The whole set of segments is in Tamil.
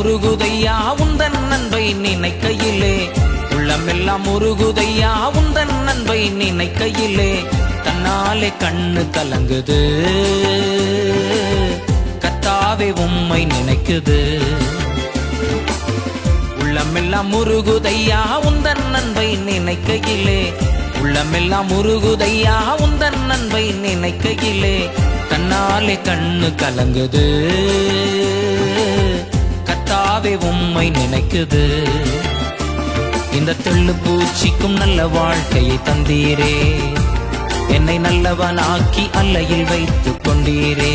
முருகுதையா உந்தன் நண்பை நினைக்கையிலே. உள்ளமெல்லாம் முருகுதையா உந்தன் நண்பை நினைக்கையிலே. தன்னாலே கண்ணு கலங்குது. கத்தாவே உம்மை நினைக்குது. உள்ளமெல்லாம் முருகுதையா உந்தன் நண்பை நினைக்கையிலே. உள்ளமெல்லாம் முருகுதையா உந்தன் நண்பை நினைக்கையிலே. தன்னாலே கண்ணு கலங்குது. கத்தாவே உம்மை நினைக்குது. இந்த தெள்ளு பூச்சிக்கும் நல்ல வாழ்க்கையை தந்தீரே. என்னை நல்லவனாக்கி அல்லையில் வைத்துக் கொண்டீரே.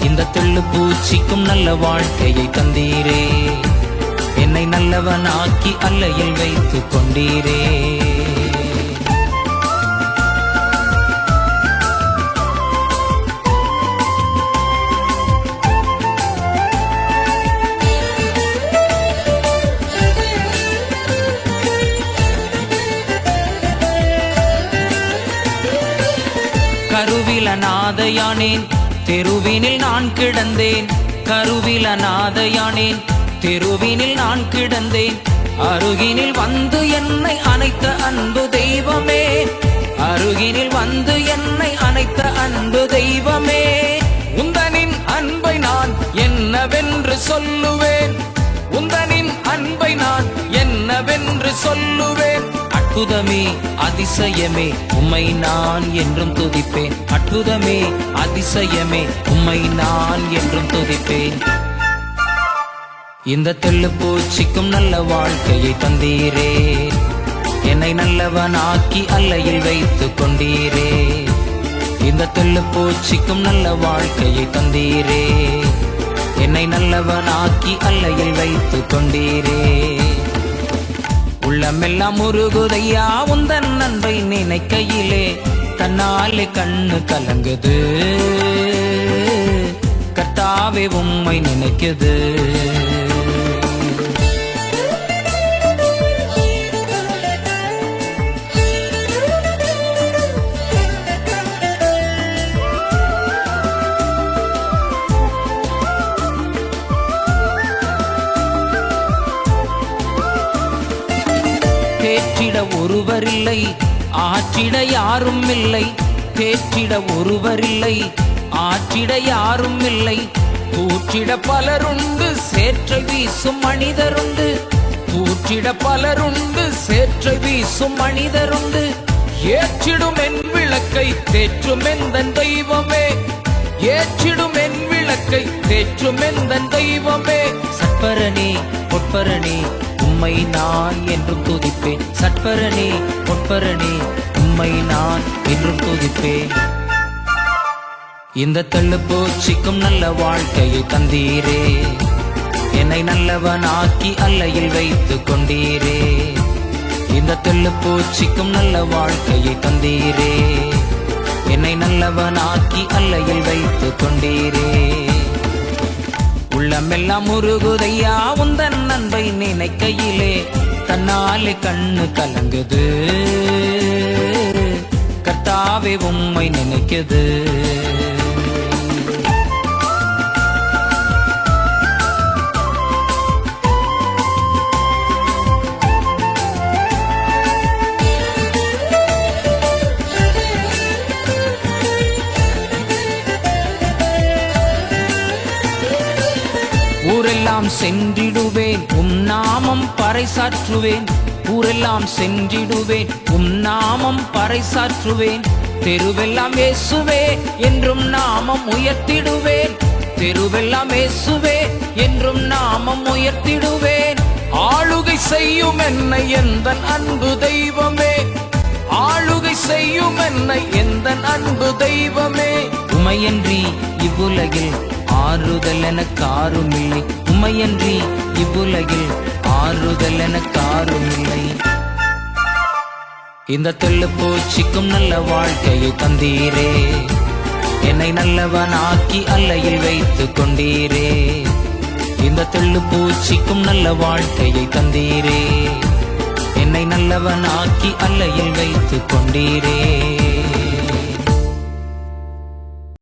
இந்த தெள்ளு பூச்சிக்கும் நல்ல வாழ்க்கையை தந்தீரே. என்னை நல்லவனாக்கி அல்லையில் வைத்துக் கொண்டீரே. கருவில நாதையானேன் தெருவினில் நான் கிடந்தேன். கருவில நாதையானேன் தெருவினில் நான் கிடந்தேன். அருகினில் வந்து என்னை அனைத்த அன்பு தெய்வமே. அருகினில் வந்து என்னை அனைத்த அன்பு தெய்வமே. உந்தனின் அன்பை நான் என்னவென்று சொல்லுவேன். உந்தனின் அன்பை நான் என்னவென்று சொல்லுவேன். அற்புதமே அதிசயமே உம்மை நான் என்றும் துதிப்பேன். அற்புதமே அதிசயமே உம்மை நான் என்றும் துதிப்பேன். இந்த தெள்ளு பூச்சிக்கும் நல்ல வாழ்க்கையை தந்தீரே. என்னை நல்லவனாக்கி அல்லையில் வைத்து கொண்டீரே. இந்த தெள்ளு பூச்சிக்கும் நல்ல வாழ்க்கையை தந்தீரே. என்னை நல்லவனாக்கி அல்லையில் வைத்து கொண்டீரே. உள்ளமெல்லாம் முருகுதையா உந்தன் நண்பை நினைக்கையிலே தன்னாலே கண்ணு கலங்குது. கர்த்தாவே உம்மை நினைக்குது. தேற்றிட ஒருவரில்லை ஆற்றிட யாரும் இல்லை தேற்றிட ஒருவரில்லை ஆற்றிட யாரும் இல்லை தூற்றிட பலருண்டு சேற்றை வீசும் மனிதருண்டு. தூற்றிட பலருண்டு சேற்றை வீசும் மனிதருண்டு. ஏற்றிடும் என் விளக்கை தேற்றும் எந்தன் தெய்வமே. ஏற்றிடும் என் விளக்கை தேற்றும் எந்தன் தெய்வமே. சற்பரனே பொற்பரனே உம்மை நான் என்றும் துதிப்பேன். சட்பரணி பொற்பரனே உம்மை நான் என்றும் துதிப்பேன். இந்த தள்ளு பூச்சிக்கும் நல்ல வாழ்க்கையை தந்தீரே. என்னை நல்லவன் ஆக்கி அல்லையில் வைத்து கொண்டீரே. இந்த தெள்ளு பூச்சிக்கும் நல்ல வாழ்க்கையை தந்தீரே. என்னை நல்லவன் ஆக்கி அல்லையில் வைத்து கொண்டீரே. உள்ளமெல்லாம் முருகுதையா உந்தன் நண்பை நினைக்கையிலே தன்னாலே கண்ணு கலங்குது. கர்த்தாவே உம்மை நினைக்குது. ஊரெல்லாம் சென்றிடுவேன் உம் நாமம் பறைசாற்றுவேன். ஊரெல்லாம் சென்றிடுவேன் உம் நாமம் பறைசாற்றுவேன். தெருவெல்லாம் இயேசுவே என்றும் நாமம் உயர்த்திடுவேன். தெருவெல்லாம் இயேசுவே என்றும் நாமம் உயர்த்திடுவேன். ஆளுகை செய்யும் என்னை எந்த அன்பு தெய்வமே? ஆளுகை செய்யும் என்னை எந்த அன்பு தெய்வமே? உமையன்றி இவ்வுலகில் ஆறுதல் என காருமில்லை. உமையன்றி இவ்வுலகில் ஆறுதல் என காருமில்லை. இந்த தெள்ளு பூச்சிக்கும் நல்ல வாழ்க்கையை தந்தீரே. என்னை நல்லவன் ஆக்கி அல்லையில் வைத்து கொண்டீரே. இந்த தெள்ளு பூச்சிக்கும் நல்ல வாழ்க்கையை தந்தீரே. என்னை நல்லவன் ஆக்கி அல்லையில் வைத்து கொண்டீரே.